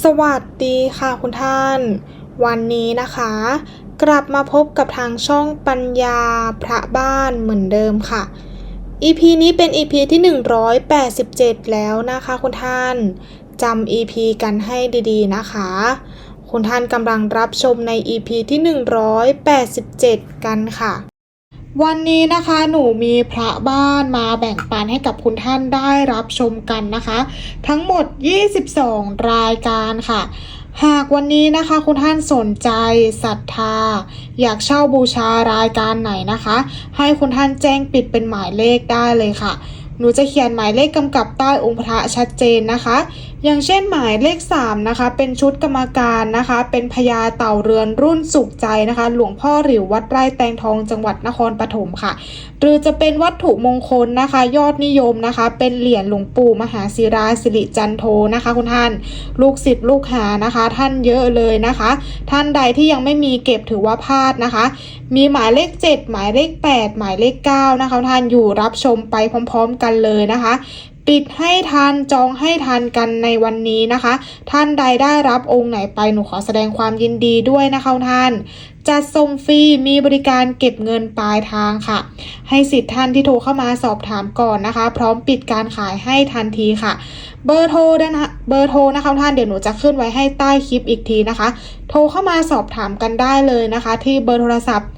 สวัสดีค่ะคุณท่าน วันนี้นะคะ กลับมาพบกับทางช่องปัญญาพระบ้านเหมือนเดิมค่ะ EP นี้เป็น EP ที่ 187 แล้วนะคะคุณท่านจำ EP กันให้ดีๆนะคะ คุณท่านกำลังรับชมใน EP ที่ 187 กันค่ะ วันนี้นะคะหนูมีพระบ้านมาแบ่งปันให้กับคุณท่านได้รับชมกันนะคะ ทั้งหมด 22 รายการค่ะ หากวันนี้นะคะคุณท่านสนใจศรัทธา อยากเช่าบูชารายการไหนนะคะ ให้คุณท่านแจ้งปิดเป็นหมายเลขได้เลยค่ะ หนูจะเขียนหมายเลขกำกับใต้องค์พระชัดเจนนะคะ อย่างเช่นหมายเลข 3 นะคะ เป็นชุดกรรมการนะคะ เป็นพญาเต่าเรือนรุ่นสุขใจนะคะ หลวงพ่อหริววัดไร่แตงทองจังหวัดนครปฐมค่ะ หรือจะเป็นวัตถุมงคลนะคะ ยอดนิยมนะคะ เป็นเหรียญหลวงปู่มหาศิราสิริจันโทนะคะ คุณท่าน ลูกศิษย์ลูกหานะคะ ท่านเยอะเลยนะคะ ท่านใดที่ยังไม่มีเก็บถือว่าพลาดนะคะ มีหมายเลข 7 หมายเลข 8 หมายเลข9นะคะท่านอยู่รับชมไปพร้อม ๆ กันเลยนะคะ ปิดให้ทันจองให้ทันกันในวันนี้นะคะ ท่านใดได้รับองค์ไหนไปหนูขอแสดงความยินดีด้วยนะคะท่านจัดส่งฟรีมีบริการเก็บเงินปลายทางค่ะ ให้สิทธิ์ท่านที่โทรเข้ามาสอบถามก่อนนะคะ พร้อมปิดการขายให้ทันทีค่ะ เบอร์โทรนะเบอร์โทรนะคะท่านเดี๋ยวหนูจะขึ้นไว้ให้ใต้คลิปอีกทีนะคะ โทรเข้ามาสอบถามกันได้เลยนะคะ ที่เบอร์โทรศัพท์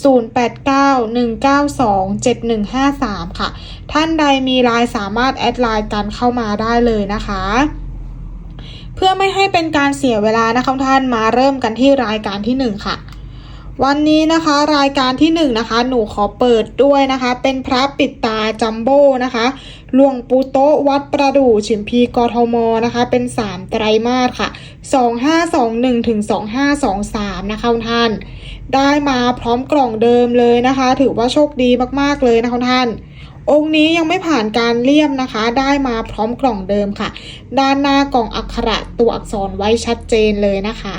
0891927153 ค่ะ ท่านใดมีไลน์สามารถแอดไลน์กันเข้ามาได้เลยนะคะเพื่อไม่ให้เป็นการเสียเวลานะคะท่านมาเริ่มกันที่รายการที่ 1 ค่ะ วันนี้นะคะรายการที่1นะคะหนูขอเปิดด้วยนะคะ เป็นพระปิดตาจัมโบ้นะคะหลวงปู่โตวัดประดู่ฉิมพีกทมนะคะ เป็น 3 ไตรมาสค่ะ 2521ถึง2523 นะคะท่าน ได้มาพร้อมกล่องเดิมเลยนะคะ ถือว่าโชคดีมากๆเลยนะคะท่าน องค์นี้ยังไม่ผ่านการเลี่ยมนะคะ ได้มาพร้อมกล่องเดิมค่ะ ด้านหน้ากล่องอักขระตัวอักษรไว้ชัดเจนเลยนะคะ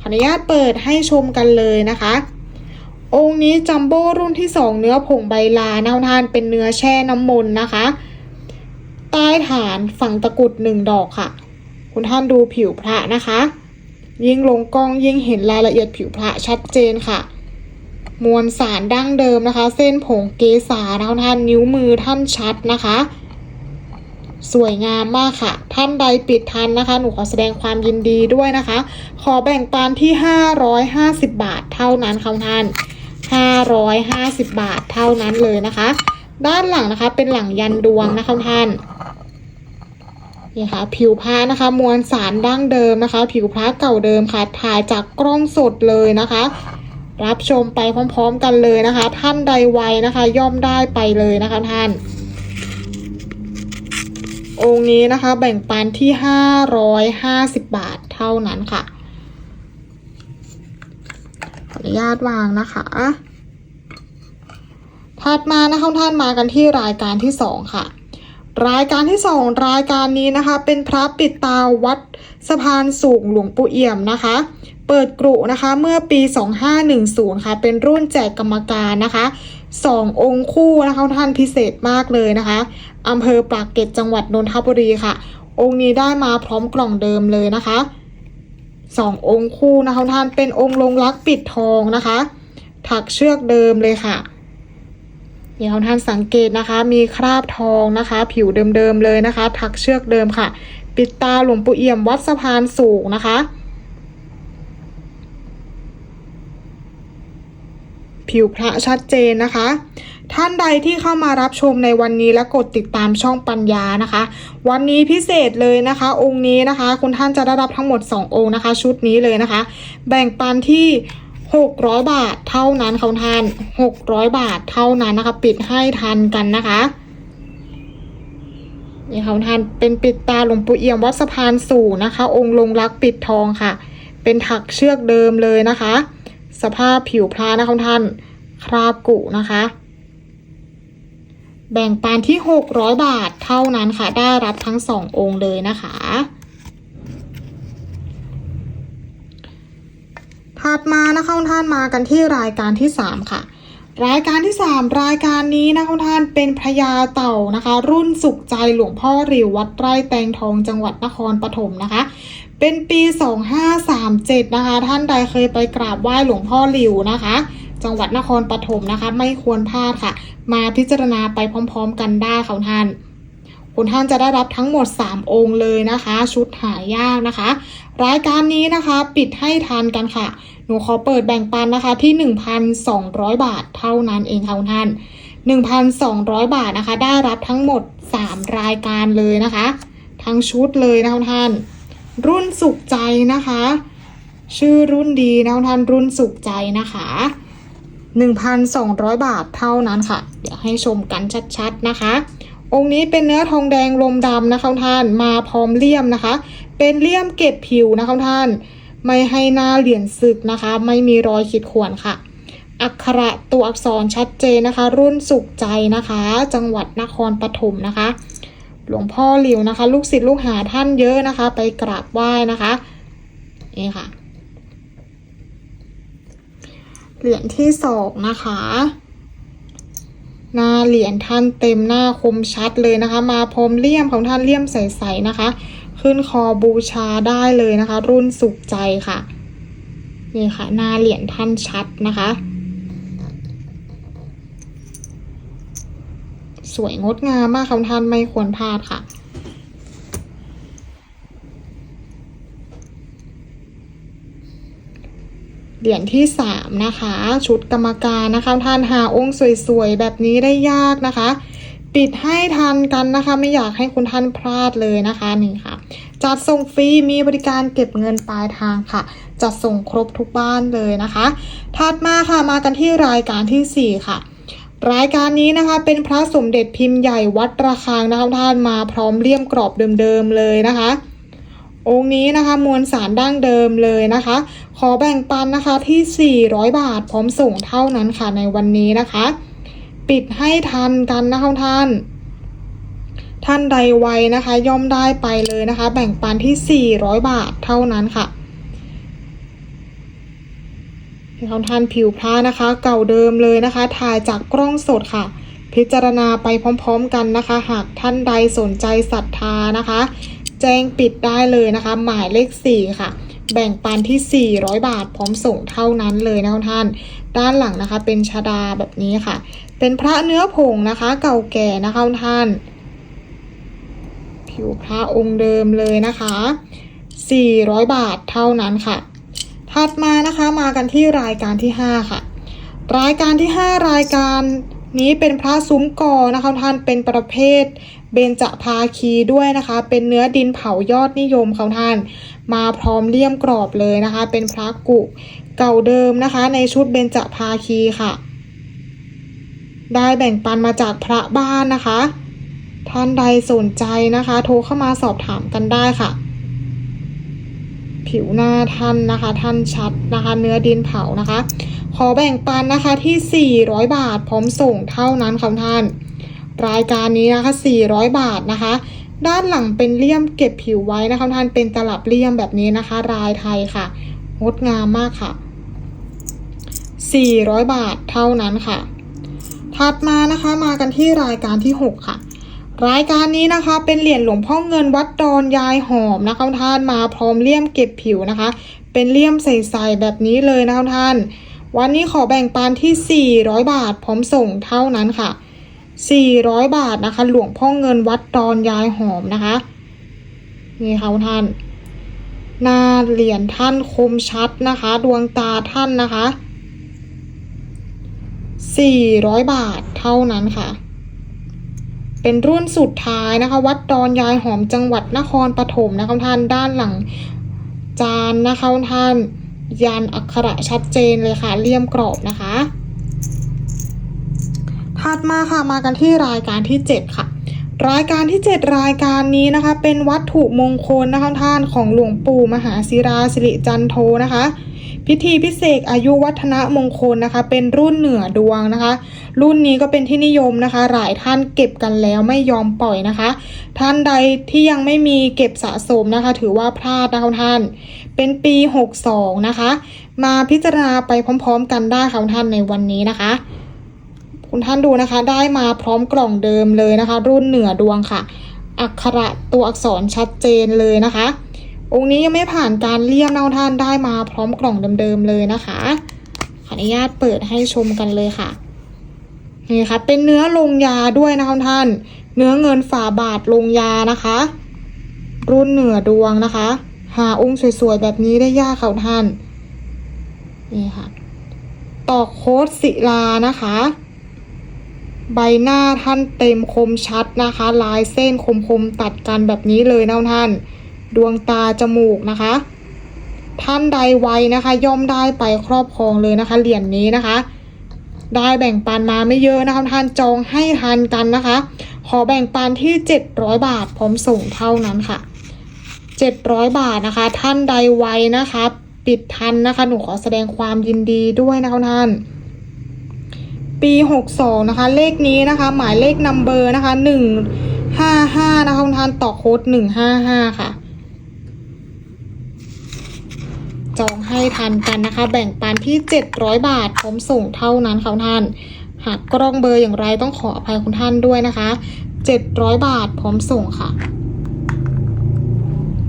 ขออนุญาตเปิดให้ชมกันเลยนะคะ องค์นี้จัมโบ้รุ่นที่ 2 เนื้อผงใบลานะคุณท่านเป็นเนื้อแช่น้ำมนต์นะคะ ใต้ฐานฝั่งตะกุดหนึ่งดอกค่ะ คุณท่านดูผิวพระนะคะ ยิ่งลงกล้องยิ่งเห็นรายละเอียดผิวพระชัดเจนค่ะ มวลสารดั้งเดิมนะคะ เส้นผงเกสานะคะท่านนิ้วมือท่านชัดนะคะ สวยงามมากค่ะ ท่านใดปิดทันนะคะ หนูขอแสดงความยินดีด้วยนะคะ ขอแบ่งปันที่ 550 บาทเท่านั้นค่ะท่าน 550 บาทเท่านั้นเลยนะคะ ด้านหลังนะคะเป็นหลังยันดวงนะคะท่านนี่ค่ะผิวพระนะคะ มวลสารดั้งเดิมนะคะ ผิวพระเก่าเดิมค่ะ ถ่ายจากกล้องสดเลยนะคะ รับชมไปพร้อมๆกันเลยนะคะ ท่านใดไวนะคะ ย่อมได้ไปเลยนะคะท่าน องค์นี้นะคะ แบ่งปันที่550บาทเท่านั้นค่ะ ขออนุญาตวางนะคะถัดมานะคะท่านมากันที่รายการที่2ค่ะ รายการที่2รายการนี้นะคะ เป็นพระปิดตาวัดสะพานสูงหลวงปู่เอี่ยมนะคะ เปิดกรุนะคะเมื่อปี 2510 ค่ะ เป็นรุ่นแจกกรรมการนะคะสององค์คู่นะคะท่านพิเศษมากเลยนะคะ อำเภอปากเกร็ดจังหวัดนนทบุรีค่ะ องค์นี้ได้มาพร้อมกล่องเดิมเลยนะคะสององค์คู่นะคะท่านเป็นองค์ลงรักปิดทองนะคะ ถักเชือกเดิมเลยค่ะ เดี๋ยวท่านสังเกตนะคะ มีคราบทองนะคะ ผิวเดิมๆเลยนะคะ ถักเชือกเดิมค่ะ ปิดตาหลวงปู่เอี่ยมวัดสะพานสูงนะคะ ผิวพระชัดเจนนะคะ ท่านใดที่เข้ามารับชมในวันนี้และกดติดตามช่องปัญญานะคะ วันนี้พิเศษเลยนะคะ องค์นี้นะคะ คุณท่านจะได้รับทั้งหมด 2 องค์นะคะ ชุดนี้เลยนะคะ แบ่งปันที่ 600 บาทเท่านั้นค่ะท่าน 600 บาทเท่านั้นนะคะ ปิดให้ทันกันนะคะนี่ค่ะท่านเป็นปิดตาหลวงปู่เอี่ยมวัดสะพานสูงนะคะ องค์ลงรักปิดทองค่ะ เป็นถักเชือกเดิมเลยนะคะ สภาพผิวพระนะคะท่านคราบกุนะคะ แบ่งปันที่ 600 บาทเท่านั้นค่ะ ได้รับทั้งสององค์เลยนะคะ ถัดมานะคะท่านมากันที่รายการที่ 3 ค่ะรายการที่ 3 รายการนี้นะคะท่านเป็นพญาเต่านะคะ รุ่นสุขใจหลวงพ่อริววัดไร่แตงทองจังหวัดนครปฐมนะคะ เป็นปี 2537 นะคะ ท่านใดเคยไปกราบไหว้หลวงพ่อริวนะคะ จังหวัดนครปฐมนะคะ ไม่ควรพลาดค่ะ มาพิจารณาไปพร้อม ๆ กันได้ค่ะท่านคุณท่านจะได้รับทั้งหมด 3 องค์เลยนะคะ ชุดหายากนะคะ รายการนี้นะคะปิดให้ทันกันค่ะ หนูขอเปิดแบ่งปันนะคะที่ 1,200 บาทเท่านั้นเองค่ะคุณท่าน 1,200 บาทนะคะ ได้รับทั้งหมด 3 รายการเลยนะคะ ทั้งชุดเลยนะคะคุณท่าน รุ่นสุขใจนะคะ ชื่อรุ่นดีนะคุณท่านรุ่นสุขใจนะคะ 1,200 บาทเท่านั้นค่ะ เดี๋ยวให้ชมกันชัดๆนะคะ องค์นี้เป็นเนื้อทองแดงลมดำนะคะท่านมาพร้อมเลี่ยมนะคะ เป็นเลี่ยมเก็บผิวนะคะท่าน ไม่ให้หน้าเหรียญสึกนะคะ ไม่มีรอยขีดข่วนค่ะ อักขระตัวอักษรชัดเจนนะคะ รุ่นสุขใจนะคะ จังหวัดนครปฐมนะคะ หลวงพ่อหลิวนะคะ ลูกศิษย์ลูกหาท่านเยอะนะคะ ไปกราบไหว้นะคะนี่ค่ะ เหรียญที่สองนะคะ หน้าเหรียญท่านเต็มหน้าคมชัดเลยนะคะ มาพร้อมเลี่ยมของท่านเลี่ยมใสๆนะคะ ขึ้นคอบูชาได้เลยนะคะ รุ่นสุขใจค่ะนี่ค่ะหน้าเหรียญท่านชัดนะคะ สวยงดงามมากค่ะท่านไม่ควรพลาดค่ะ เหรียญที่สามนะคะ ชุดกรรมการนะคะท่านหาองค์สวยๆ แบบนี้ได้ยากนะคะปิดให้ทันกันนะคะ ไม่อยากให้คุณท่านพลาดเลยนะคะนี่ค่ะ จัดส่งฟรีมีบริการเก็บเงินปลายทางค่ะ จัดส่งครบทุกบ้านเลยนะคะ ถัดมาค่ะมากันที่รายการที่ 4 ค่ะรายการนี้นะคะเป็นพระสมเด็จพิมพ์ใหญ่วัดระฆังนะคะท่านมาพร้อมเลี่ยมกรอบเดิมๆเลยนะคะ องค์นี้นะคะมวลสารดั้งเดิมเลยนะคะ ขอแบ่งปันนะคะที่ 400 บาทพร้อมส่งเท่านั้นค่ะในวันนี้นะคะ ปิดให้ทันกันนะคะท่าน ท่านใดไวนะคะ ย่อมได้ไปเลยนะคะ แบ่งปันที่ 400 บาทเท่านั้นค่ะท่านท่านผิวพระนะคะ เก่าเดิมเลยนะคะ ถ่ายจากกล้องสดค่ะ พิจารณาไปพร้อมๆกันนะคะ หากท่านใดสนใจศรัทธานะคะ แจ้งปิดได้เลยนะคะ หมายเลข 4 ค่ะ แบ่งปันที่ 400 บาท พร้อมส่งเท่านั้นเลยนะท่าน ด้านหลังนะคะ เป็นชดาแบบนี้ค่ะ เป็นพระเนื้อผงนะคะ เก่าแก่นะคะท่าน ผิวพระองค์เดิมเลยนะคะ 400 บาทเท่านั้นค่ะ ถัดมานะคะมากันที่รายการที่ 5 ค่ะ รายการที่ 5 รายการนี้เป็นพระซุ้มกอนะคะท่านเป็นประเภท เบญจภาคีด้วยนะคะ เป็นเนื้อดินเผายอดนิยมของท่าน มาพร้อมเลี่ยมกรอบเลยนะคะ เป็นพระกุเก่าเดิมนะคะ ในชุดเบญจภาคีค่ะ ได้แบ่งปันมาจากพระบ้านนะคะ ท่านใดสนใจนะคะ โทรเข้ามาสอบถามกันได้ค่ะ ผิวหน้าท่านนะคะ ท่านชัดนะคะ เนื้อดินเผานะคะ ขอแบ่งปันนะคะที่ 400 บาทพร้อมส่งเท่านั้นค่ะท่าน รายการนี้นะคะ400 บาทนะคะ ด้านหลังเป็นเลี่ยมเก็บผิวไว้นะคะท่านเป็นตลับเลี่ยมแบบนี้นะคะลายไทยค่ะ งดงามมากค่ะ 400 บาทเท่านั้นค่ะ ถัดมานะคะมากันที่รายการที่ 6 ค่ะรายการนี้นะคะเป็นเหรียญหลวงพ่อเงินวัดดอนยายหอมนะคะท่านมาพร้อมเลี่ยมเก็บผิวนะคะ เป็นเลี่ยมใสๆแบบนี้เลยนะคะท่าน วันนี้ขอแบ่งปันที่ 400 บาทพร้อมส่งเท่านั้นค่ะ 400 บาทนะคะ หลวงพ่อเงินวัดดอนยายหอมนะคะ นี่ค่ะท่าน หน้าเหรียญท่านคมชัดนะคะ ดวงตาท่านนะคะ 400 บาทเท่านั้นค่ะ เป็นรุ่นสุดท้ายนะคะ วัดดอนยายหอมจังหวัดนครปฐมนะคะท่านด้านหลังจานนะคะท่าน ยันอักขระชัดเจนเลยค่ะเลี่ยมกรอบนะคะ ถัดมาค่ะมากันที่รายการที่ 7 ค่ะ รายการที่ 7 รายการนี้นะคะ เป็นวัตถุมงคลนะคะท่านของหลวงปู่มหาศิราสิริจันโทนะคะ พิธีพิเศษอายุวัฒนมงคลนะคะ เป็นรุ่นเหนือดวงนะคะ รุ่นนี้ก็เป็นที่นิยมนะคะ หลายท่านเก็บกันแล้วไม่ยอมปล่อยนะคะ ท่านใดที่ยังไม่มีเก็บสะสมนะคะ ถือว่าพลาดนะคะท่าน เป็นปี 62 นะคะ มาพิจารณาไปพร้อม ๆ กันได้ค่ะท่านในวันนี้นะคะ คุณท่านดูนะคะ ได้มาพร้อมกล่องเดิมเลยนะคะ รุ่นเหนือดวงค่ะ อักขระตัวอักษรชัดเจนเลยนะคะ องค์นี้ยังไม่ผ่านการเลี่ยมนะท่านได้มาพร้อมกล่องเดิมๆเลยนะคะขออนุญาตเปิดให้ชมกันเลยค่ะนี่ค่ะเป็นเนื้อลงยาด้วยนะคะท่าน เนื้อเงินฝาบาทลงยานะคะ รุ่นเหนือดวงนะคะ หาองค์สวยๆแบบนี้ได้ยากค่ะท่านนี่ค่ะต่อโค้ดศิลานะคะ ใบหน้าท่านเต็มคมชัดนะคะ ลายเส้นคมๆตัดกันแบบนี้เลยนะท่าน ดวงตาจมูกนะคะ ท่านใดไวนะคะ ย่อมได้ไปครอบครองเลยนะคะ เหรียญนนี้นะคะ ได้แบ่งปันมาไม่เยอะนะคะท่านจองให้ทันกันนะคะ ขอแบ่งปันที่ 700 บาทพร้อมส่งเท่านั้นค่ะ 700 บาทนะคะ ท่านใดไวนะคะ ปิดทันนะคะ หนูขอแสดงความยินดีด้วยนะคะท่าน ปี 62 นะคะ เลขนี้นะคะ หมายเลขนัมเบอร์นะคะ 155 นะคะท่านต่อโค้ด 155 ค่ะ จองให้ทันกันนะคะ แบ่งปันที่ 700 บาทพร้อมส่งเท่านั้นค่ะท่าน หากกล้องเบอร์อย่างไรต้องขออภัยคุณท่านด้วยนะคะ 700 บาทพร้อมส่งค่ะ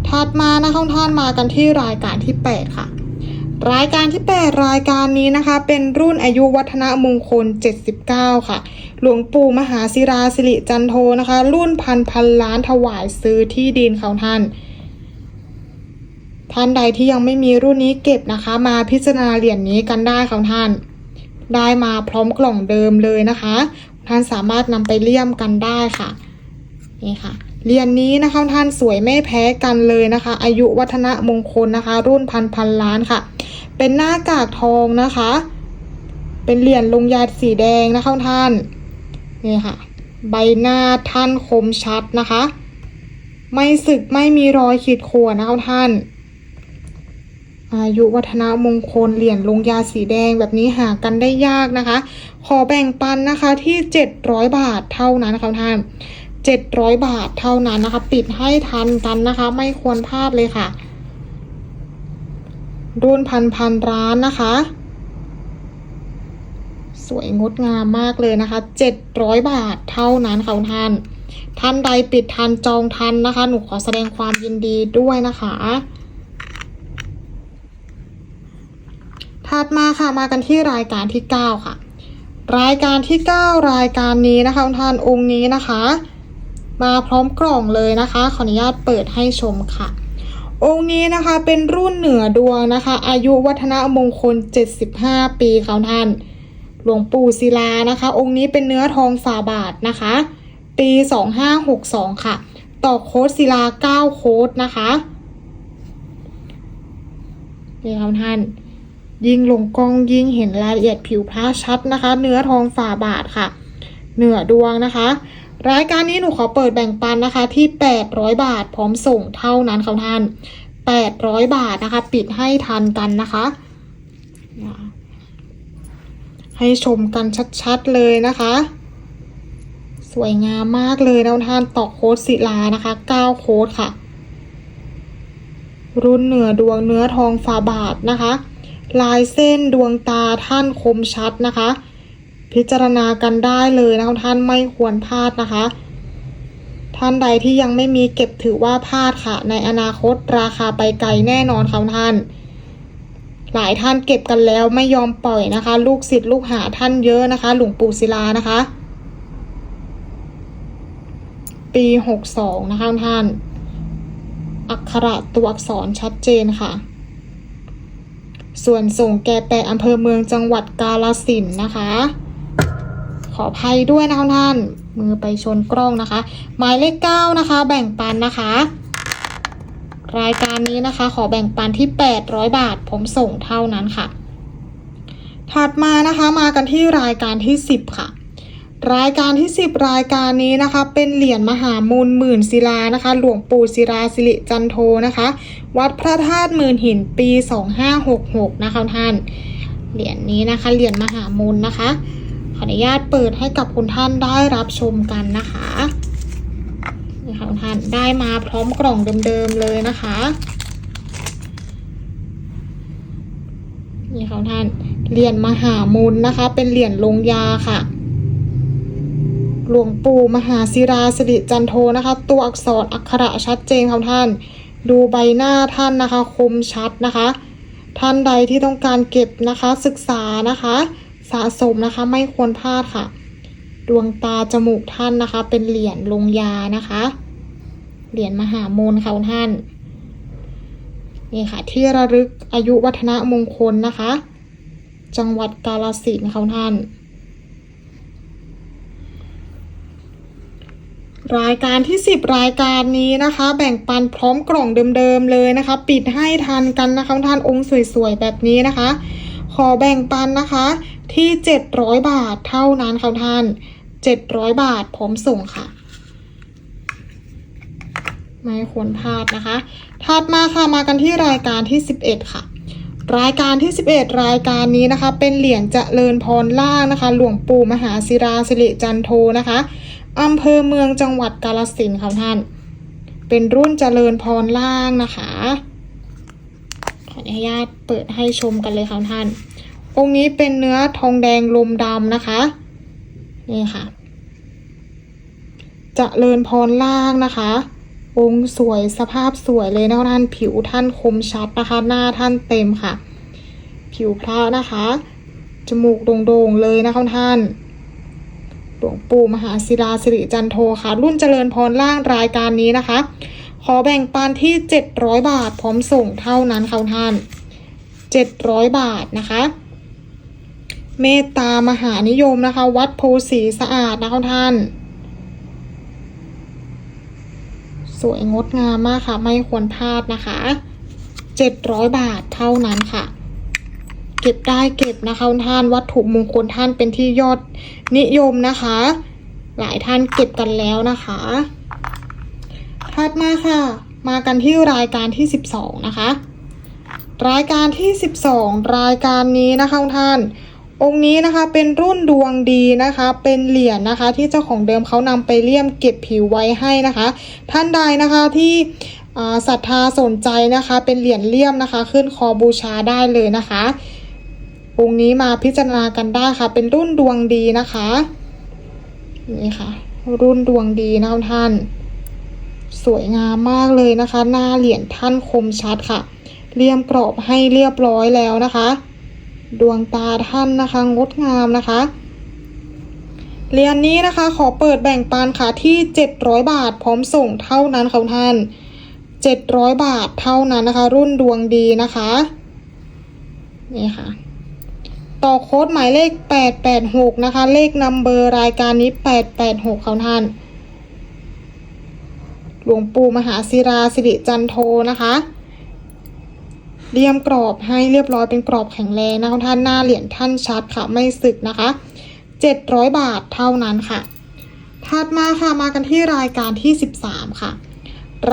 ถัดมานะคะท่านมากันที่รายการที่ 8 ค่ะ รายการที่ 8 รายการนี้นะคะ เป็นรุ่นอายุวัฒนมงคล 79 ค่ะ หลวงปู่มหาศิราสิริจันโทนะคะ รุ่นพันพันล้านถวายซื้อที่ดินเขาท่าน ท่านใดที่ยังไม่มีรุ่นนี้เก็บนะคะ มาพิจารณาเหรียญนนี้กันได้ค่ะท่าน ได้มาพร้อมกล่องเดิมเลยนะคะ ท่านสามารถนำไปเลี่ยมกันได้ค่ะ นี่ค่ะ เหรียญนนี้นะคะท่านสวยไม่แพ้กันเลยนะคะ อายุวัฒนะมงคลนะคะ รุ่นพันพันล้านค่ะ เป็นหน้ากากทองนะคะ เป็นเหรียญลงยาสีแดงนะคะท่านนี่ค่ะ ใบหน้าท่านคมชัดนะคะ ไม่สึกไม่มีรอยขีดข่วนนะคะท่าน อายุวัฒนมงคลเหรียญลงยาสีแดงแบบนี้หากันได้ยากนะคะ ขอแบ่งปันนะคะที่ 700 บาทเท่านั้นนะคะท่าน 700 บาทเท่านั้นนะคะ ปิดให้ทันกันนะคะ ไม่ควรพลาดเลยค่ะ รุ่นพันพันร้านนะคะ สวยงดงามมากเลยนะคะ 700 บาทเท่านั้นค่ะคุณท่าน ท่านใดปิดทันจองทันนะคะ หนูขอแสดงความยินดีด้วยนะคะถัดมาค่ะมากันที่รายการที่ 9 ค่ะ รายการที่ 9 รายการนี้นะคะท่านองค์นี้นะคะ มาพร้อมกล่องเลยนะคะ ขออนุญาตเปิดให้ชมค่ะ องค์นี้นะคะเป็นรุ่นเหนือดวงนะคะ อายุวัฒนมงคล 75 ปีค่ะท่าน หลวงปู่ศิลานะคะ องค์นี้เป็นเนื้อทองฝาบาทนะคะ ปี 2562 ค่ะ ต่อโค้ดศิลา 9 โค้ดนะคะนี่ค่ะท่านยิ่งลงกล้องยิ่งเห็นรายละเอียดผิวพระชัดนะคะ เนื้อทองฝาบาทค่ะ เหนือดวงนะคะ รายการนี้หนูขอเปิดแบ่งปันนะคะที่ 800 บาทพร้อมส่งเท่านั้นค่ะท่าน 800 บาทนะคะ ปิดให้ทันกันนะคะ ให้ชมกันชัดๆเลยนะคะ สวยงามมากเลยนะท่านต่อโค้ดศิลานะคะ9โค้ดค่ะ รุ่นเหนือดวงเนื้อทองฝาบาทนะคะ ลายเส้นดวงตาท่านคมชัดนะคะ พิจารณากันได้เลยนะคะท่านไม่ควรพลาดนะคะ ท่านใดที่ยังไม่มีเก็บถือว่าพลาดค่ะ ในอนาคตราคาไปไกลแน่นอนค่ะท่าน หลายท่านเก็บกันแล้วไม่ยอมปล่อยนะคะ ลูกศิษย์ลูกหาท่านเยอะนะคะ หลวงปู่ศิลานะคะ ปีหกสองนะคะท่าน อักขระตัวอักษรชัดเจนค่ะส่วนส่งแก่แปะอำเภอเมืองจังหวัดกาลสินนะคะ ขออภัยด้วยนะคะท่าน มือไปชนกล้องนะคะ หมายเลขเก้านะคะ แบ่งปันนะคะ รายการนี้นะคะ ขอแบ่งปันที่800บาท ผมส่งเท่านั้นค่ะ ถัดมานะคะมากันที่รายการที่10ค่ะรายการที่ 10 รายการนี้นะคะ เป็นเหรียญมหามูลหมื่นศิลานะคะ หลวงปู่ศิลาสิริจันโทนะคะ วัดพระธาตุหมื่นหินปี 2566 นะคะท่าน เหรียญนี้นะคะ เหรียญมหามูลนะคะ ออนุญาตเปิดให้กับคุณท่านได้รับชมกันนะคะนี่ค่ะคุณท่านได้มาพร้อมกล่องเดิมๆเลยนะคะนี่ค่ะคุณท่านเหรียญมหามูลนะคะ เป็นเหรียญลงยาค่ะ หลวงปู่มหาศิราสิริจันโทนะคะ ตัวอักษรอักขระชัดเจนครับท่าน ดูใบหน้าท่านนะคะ คมชัดนะคะ ท่านใดที่ต้องการเก็บนะคะศึกษานะคะ สะสมนะคะไม่ควรพลาดค่ะ ดวงตาจมูกท่านนะคะ เป็นเหรียญลงยานะคะ เหรียญมหามนค่ะท่านนี่ค่ะ ที่ระลึกอายุวัฒนมงคลนะคะ จังหวัดกาฬสินค่ะท่าน รายการที่ 10 รายการนี้นะคะ แบ่งปันพร้อมกล่องเดิมๆเลยนะคะ ปิดให้ทันกันนะคะท่านองค์สวยๆแบบนี้นะคะ ขอแบ่งปันนะคะ ที่ 700 บาทเท่านั้นค่ะท่าน 700 บาทพร้อมส่งค่ะ ไม่ควรพลาดนะคะถัดมาค่ะมากันที่รายการที่ 11 ค่ะรายการที่ 11 รายการนี้นะคะ เป็นเหรียญเจริญพรล่างนะคะ หลวงปู่มหาศิราสิริจันโทนะคะอำเภอเมืองจังหวัดกาฬสินค่ะท่าน เป็นรุ่นเจริญพรล่างนะคะ ขออนุญาตเปิดให้ชมกันเลยค่ะท่าน องค์นี้เป็นเนื้อทองแดงลมดำนะคะ นี่ค่ะเจริญพรล่างนะคะ องค์สวยสภาพสวยเลยนะท่านผิวท่านคมชัดนะคะ หน้าท่านเต็มค่ะ ผิวพระนะคะ จมูกโด่งๆเลยนะคะท่านหลวงปู่มหาศิลาสิริจันโทค่ะ รุ่นเจริญพรล่างรายการนี้นะคะ ขอแบ่งปันที่ 700 บาทพร้อมส่งเท่านั้นค่ะท่าน 700 บาทนะคะ เมตตามหานิยมนะคะ วัดโพสีสะอาดนะคะท่าน สวยงดงามมากค่ะ ไม่ควรพลาดนะคะ700บาทเท่านั้นค่ะ เก็บได้เก็บนะคะท่านวัตถุมงคลท่านเป็นที่ยอดนิยมนะคะ หลายท่านเก็บกันแล้วนะคะถัดมาค่ะ มากันที่รายการที่12นะคะ รายการที่12รายการนี้นะคะท่าน องค์นี้นะคะเป็นรุ่นดวงดีนะคะ เป็นเหรียญนะคะ ที่เจ้าของเดิมเขานำไปเลี่ยมเก็บผิวไว้ให้นะคะ ท่านใดนะคะที่ศรัทธาสนใจนะคะ เป็นเหรียญเลี่ยมนะคะ ขึ้นคอบูชาได้เลยนะคะ องค์นี้มาพิจารณากันได้ค่ะ เป็นรุ่นดวงดีนะคะนี่ค่ะ รุ่นดวงดีนะท่าน สวยงามมากเลยนะคะ หน้าเหรียญท่านคมชัดค่ะเลี่ยมกรอบให้เรียบร้อยแล้วนะคะ ดวงตาท่านนะคะ งดงามนะคะเหรียญนี้นะคะขอเปิดแบ่งปันค่ะที่ 700 บาทพร้อมส่งเท่านั้นค่ะท่าน 700 บาทเท่านั้นนะคะ รุ่นดวงดีนะคะนี่ค่ะ ต่อโค้ดหมายเลข 886 นะคะ เลขนัมเบอร์รายการนี้ 886ค่ะท่าน หลวงปู่มหาศิราสิริจันโทนะคะ เรียมกรอบให้เรียบร้อยเป็นกรอบแข็งแรงนะคะท่านหน้าเหรียญท่านชัดค่ะไม่สึกนะคะ 700 บาทเท่านั้นค่ะ ถัดมาค่ะมากันที่รายการที่ 13 ค่ะ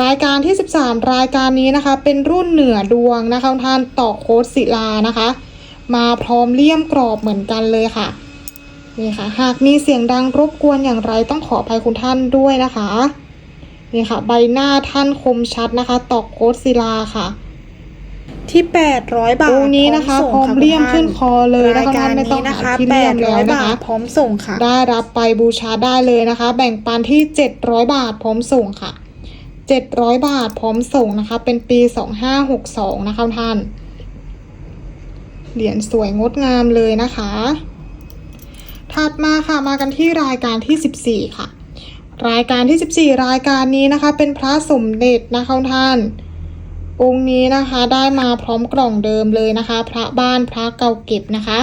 รายการที่ 13 รายการนี้นะคะ เป็นรุ่นเหนือดวงนะคะท่านต่อโค้ดศิลานะคะ มาพร้อมเลี่ยมกรอบเหมือนกันเลยค่ะนี่ค่ะ หากมีเสียงดังรบกวนอย่างไรต้องขออภัยคุณท่านด้วยนะคะนี่ค่ะ ใบหน้าท่านคมชัดนะคะ ตอกโคดศิลาค่ะ ที่ 800 บาทองค์นี้นะคะพร้อมเลี่ยมขึ้นคอเลยนะรายคะการไม่ต้อนี้งนะหาคะที่เลี่ยมแล้วนะ800บาคะทพร้อมส่งค่ะ ได้รับไปบูชาได้เลยนะคะ แบ่งปันที่ 700 บาทพร้อมส่งค่ะ 700 บาทพร้อมส่งนะคะ เป็นปี 2562 นะคะท่าน เหรียญสวยงดงามเลยนะคะ ถัดมาค่ะมากันที่รายการที่ 14 ค่ะ รายการที่ 14 รายการนี้นะคะ เป็นพระสมเด็จนะคะท่าน องค์นี้นะคะได้มาพร้อมกล่องเดิมเลยนะคะ พระบ้านพระเก่าเก็บนะคะ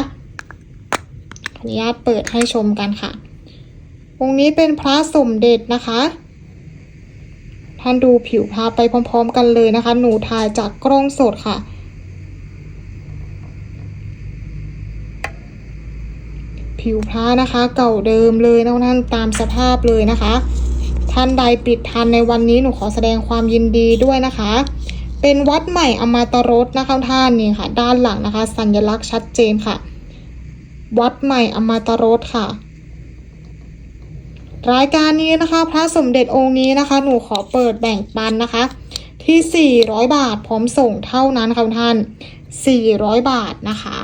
ขออนุญาตเปิดให้ชมกันค่ะ องค์นี้เป็นพระสมเด็จนะคะ ท่านดูผิวพระไปพร้อมๆกันเลยนะคะ หนูถ่ายจากกล้องสดค่ะผิวพระนะคะเก่าเดิมเลยนะท่านตามสภาพเลยนะคะ ท่านใดปิดทันในวันนี้หนูขอแสดงความยินดีด้วยนะคะ เป็นวัดใหม่อมาตรสนะคะท่านนี่ค่ะด้านหลังนะคะ สัญลักษณ์ชัดเจนค่ะ วัดใหม่อมาตรสค่ะ รายการนี้นะคะ พระสมเด็จองค์นี้นะคะ หนูขอเปิดแบ่งปันนะคะ ที่ 400 บาทพร้อมส่งเท่านั้นค่ะท่าน 400 บาทนะคะ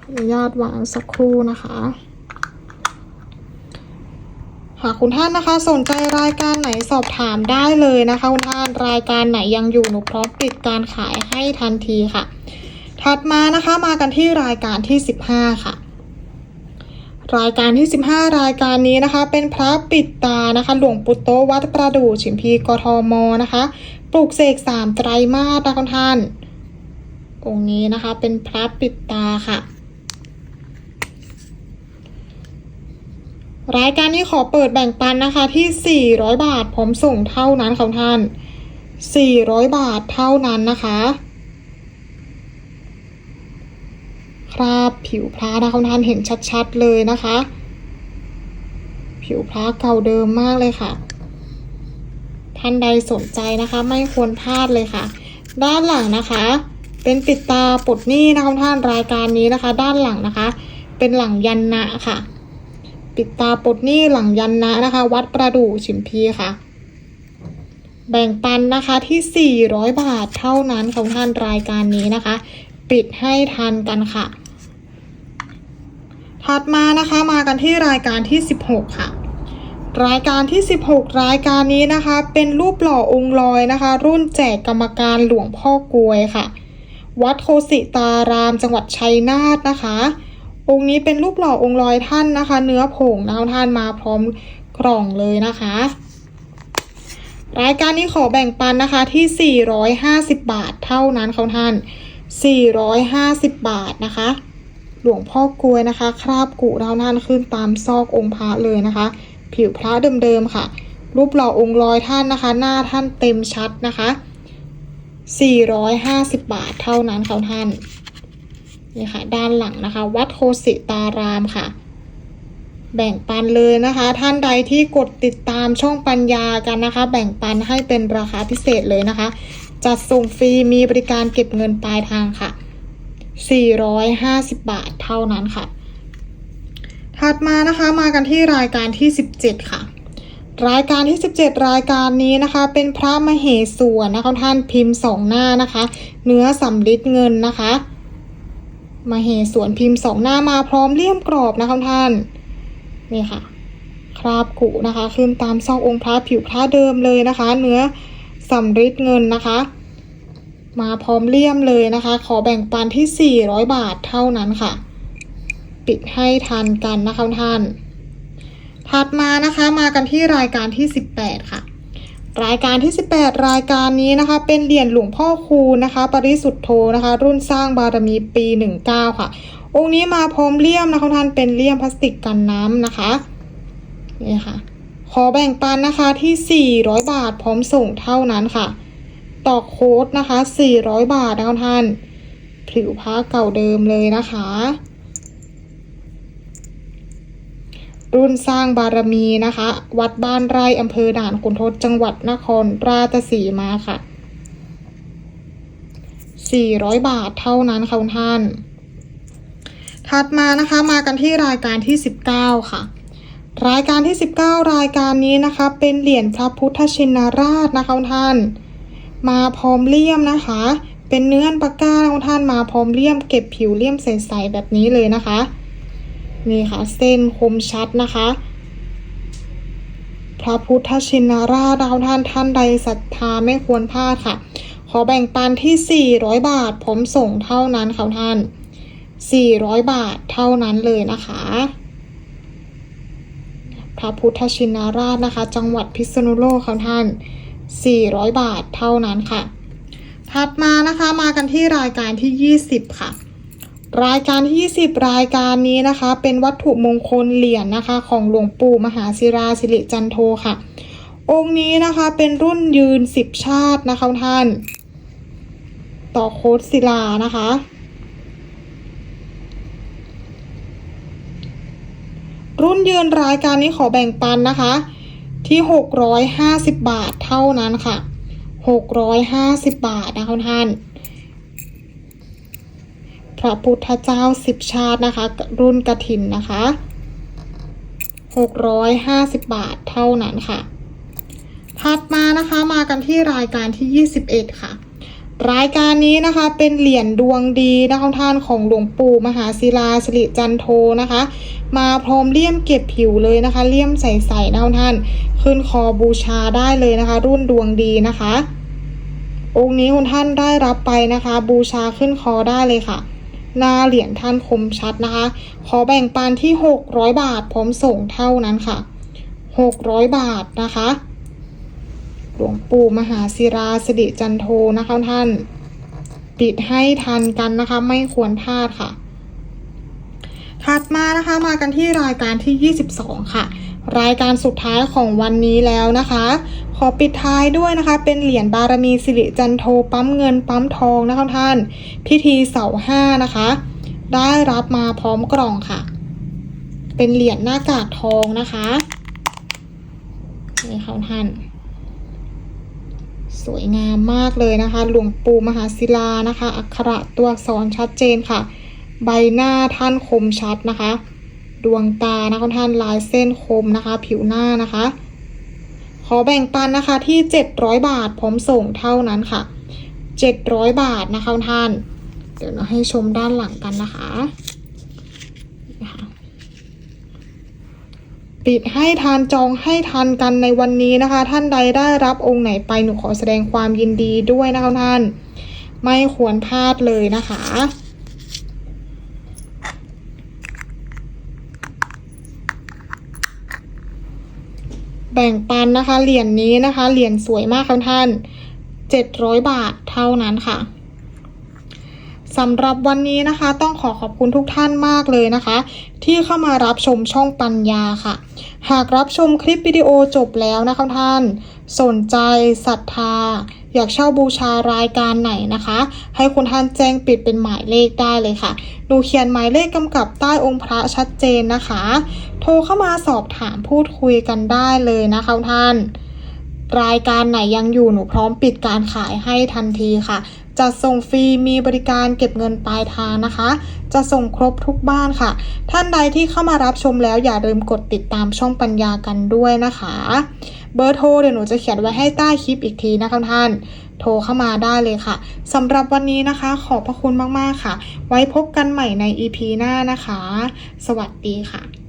ขออนุญาตวางสักครู่นะคะ หากคุณท่านนะคะสนใจรายการไหนสอบถามได้เลยนะคะ คุณท่านรายการไหนยังอยู่หนูพร้อมปิดการขายให้ทันทีค่ะ ถัดมานะคะมากันที่รายการที่ 15 ค่ะ รายการที่ 15 รายการนี้นะคะ เป็นพระปิดตานะคะ หลวงปู่โตวัดประดู่ฉิมพีกทมนะคะ ปลูกเสกสามไตรมาสนะคะคุณท่านองค์นี้นะคะเป็นพระปิดตาค่ะ รายการนี้ขอเปิดแบ่งปันนะคะที่ 400 บาทพร้อมส่งเท่านั้นค่ะท่าน 400 บาทเท่านั้นนะคะ คราบผิวพระนะคะท่านเห็นชัดๆเลยนะคะ ผิวพระเก่าเดิมมากเลยค่ะ ท่านใดสนใจนะคะ ไม่ควรพลาดเลยค่ะ ด้านหลังนะคะ เป็นปิดตาปลดหนี้นะคะท่านรายการนี้นะคะ ด้านหลังนะคะ เป็นหลังยันนะค่ะ ปิดตาปลดหนี้หลังยันนะนะคะ วัดประดู่ฉิมพีค่ะ แบ่งปันนะคะที่ 400 บาทเท่านั้นของท่านรายการนี้นะคะ ปิดให้ทันกันค่ะ ถัดมานะคะมากันที่รายการที่ 16 ค่ะรายการที่ 16 รายการนี้นะคะ เป็นรูปหล่อองค์ลอยนะคะ รุ่นแจกกรรมการหลวงพ่อกลวยค่ะ วัดโคสิตารามจังหวัดชัยนาทนะคะ องค์นี้เป็นรูปหล่อองค์ลอยท่านนะคะ เนื้อผงนะคะท่านมาพร้อมกล่องเลยนะคะ รายการนี้ขอแบ่งปันนะคะที่ 450 บาทเท่านั้นค่ะท่าน 450 บาทนะคะ หลวงพ่อกลวยนะคะ คราบกุดาวนั่นขึ้นตามซอกองค์พระเลยนะคะ ผิวพระเดิมๆค่ะ รูปหล่อองค์ลอยท่านนะคะ หน้าท่านเต็มชัดนะคะ 450 บาทเท่านั้นค่ะท่าน นี่ค่ะ ด้านหลังนะคะ วัดโคสิตารามค่ะ แบ่งปันเลยนะคะ ท่านใดที่กดติดตามช่องปัญญากันนะคะ แบ่งปันให้เป็นราคาพิเศษเลยนะคะ จัดส่งฟรีมีบริการเก็บเงินปลายทางค่ะ 450 บาทเท่านั้นค่ะ ถัดมานะคะมากันที่รายการที่ 17 ค่ะรายการที่ 17 รายการนี้นะคะ เป็นพระมเหสวนนะคะท่านพิมพ์สองหน้านะคะ เนื้อสำริดเงินนะคะ มาเหสวนพิมพ์สองหน้ามาพร้อมเลี่ยมกรอบนะคะท่าน นี่ค่ะ คราบกุนะคะ ขึ้นตามซอกองค์พระผิวพระเดิมเลยนะคะ เนื้อสำริดเงินนะคะ มาพร้อมเลี่ยมเลยนะคะ ขอแบ่งปันที่ 400 บาทเท่านั้นค่ะ ปิดให้ทันกันนะคะท่าน ถัดมานะคะมากันที่รายการที่ 18 ค่ะ รายการที่ 18 รายการนี้นะคะ เป็นเหรียญหลวงพ่อคูนะคะ ปริสุทธโธนะคะ รุ่นสร้างบารมีปี 19 ค่ะ องค์นี้มาพร้อมเลี่ยมนะคะท่านเป็นเลี่ยมพลาสติกกันน้ำนะคะนี่ค่ะ ขอแบ่งปันนะคะที่ 400 บาทพร้อมส่งเท่านั้นค่ะ ต่อโค้ดนะคะ 400 บาทนะคะท่าน ผิวผ้าเก่าเดิมเลยนะคะ รุ่นสร้างบารมีนะคะ วัดบ้านไร่อำเภอด่านขุนทดจังหวัดนครราชสีมาค่ะ 400 บาทเท่านั้นค่ะคุณท่าน ถัดมานะคะมากันที่รายการที่ 19 ค่ะ รายการที่ 19 รายการนี้นะคะ เป็นเหรียญพระพุทธชินราชนะคะคุณท่าน มาพร้อมเลี่ยมนะคะ เป็นเนื้ออันปากก้าของท่านมาพร้อมเลี่ยมเก็บผิวเลี่ยมใสๆแบบนี้เลยนะคะ นี่ค่ะเส้นคมชัดนะคะ พระพุทธชินราชนะคะท่านท่านใดศรัทธาไม่ควรพลาดค่ะ ขอแบ่งปันที่ 400 บาท ผมส่งเท่านั้นค่ะท่าน 400 บาทเท่านั้นเลยนะคะ พระพุทธชินราชนะคะ จังหวัดพิษณุโลกค่ะท่าน 400 บาทเท่านั้นค่ะ ถัดมานะคะมากันที่รายการที่ 20 ค่ะ รายการที่20รายการนี้นะคะ เป็นวัตถุมงคลเหรียญนะคะ ของหลวงปู่มหาศิราสิริจันโทค่ะ องค์นี้นะคะเป็นรุ่นยืน 10 ชาตินะคะท่าน ต่อโคดศิลานะคะ รุ่นยืนรายการนี้ขอแบ่งปันนะคะ ที่ 650 บาทเท่านั้นค่ะ 650 บาทนะคะท่าน พระพุทธเจ้าสิบชาตินะคะ รุ่นกระถินนะคะ650บาทเท่านั้นค่ะ ถัดมานะคะมากันที่รายการที่21ค่ะ รายการนี้นะคะเป็นเหรียญดวงดีนะคะท่านของหลวงปู่มหาศิลาสิริจันโทนะคะ มาพร้อมเลี่ยมเก็บผิวเลยนะคะ เลี่ยมใสๆนะคะท่าน ขึ้นคอบูชาได้เลยนะคะ รุ่นดวงดีนะคะองค์นี้คุณท่านได้รับไปนะคะ บูชาขึ้นคอได้เลยค่ะ หน้าเหรียญท่านคมชัดนะคะ ขอแบ่งปันที่ 600 บาทพร้อมส่งเท่านั้นค่ะ 600 บาทนะคะ หลวงปู่มหาศิราสิริจันโทนะคะท่าน ปิดให้ทันกันนะคะ ไม่ควรพลาดค่ะ ถัดมานะคะมากันที่รายการที่ 22 ค่ะ รายการสุดท้ายของวันนี้แล้วนะคะ ขอปิดท้ายด้วยนะคะ เป็นเหรียญบารมีสิริจันโทปั๊มเงินปั๊มทองนะคะท่าน พิธีเสาห้านะคะ ได้รับมาพร้อมกล่องค่ะ เป็นเหรียญหน้ากากทองนะคะนี่ค่ะท่าน สวยงามมากเลยนะคะ หลวงปู่มหาศิลานะคะ อักขระตัวอักษรชัดเจนค่ะ ใบหน้าท่านคมชัดนะคะ ดวงตานะคะท่านลายเส้นคมนะคะ ผิวหน้านะคะ ขอแบ่งปันนะคะที่ 700 บาทพร้อมส่งเท่านั้นค่ะ 700 บาทนะคะท่าน เดี๋ยวเราให้ชมด้านหลังกันนะคะนะคะปิดให้ทานจองให้ทันกันในวันนี้นะคะ ท่านใดได้รับองค์ไหนไปหนูขอแสดงความยินดีด้วยนะคะท่าน ไม่ควรพลาดเลยนะคะ บ่งปันนะคะ เหรียญนี้นะคะ เหรียญสวยมากครับท่าน 700 บาทเท่านั้นค่ะสำหรับวันนี้นะคะ ต้องขอขอบคุณทุกท่านมากเลยนะคะ ที่เข้ามารับชมช่องปัญญาค่ะ หากรับชมคลิปวิดีโอจบแล้วนะคะท่าน สนใจศรัทธา อยากเช่าบูชารายการไหนนะคะ ให้คุณท่านแจ้งปิดเป็นหมายเลขได้เลยค่ะหนูเขียนหมายเลขกำกับใต้องค์พระชัดเจนนะคะ โทรเข้ามาสอบถามพูดคุยกันได้เลยนะคะท่าน รายการไหนยังอยู่หนูพร้อมปิดการขายให้ทันทีค่ะจะส่งฟรีมีบริการเก็บเงินปลายทางนะคะ จะส่งครบทุกบ้านค่ะ ท่านใดที่เข้ามารับชมแล้วอย่าลืมกดติดตามช่องปัญญากันด้วยนะคะ เบอร์โทรเดี๋ยวหนูจะเขียนไว้ให้ใต้คลิปอีกทีนะคะท่านโทรเข้ามาได้เลยค่ะสำหรับวันนี้นะคะ ขอบพระคุณมาก ๆ ค่ะ ไว้พบกันใหม่ใน EP หน้านะคะ สวัสดีค่ะ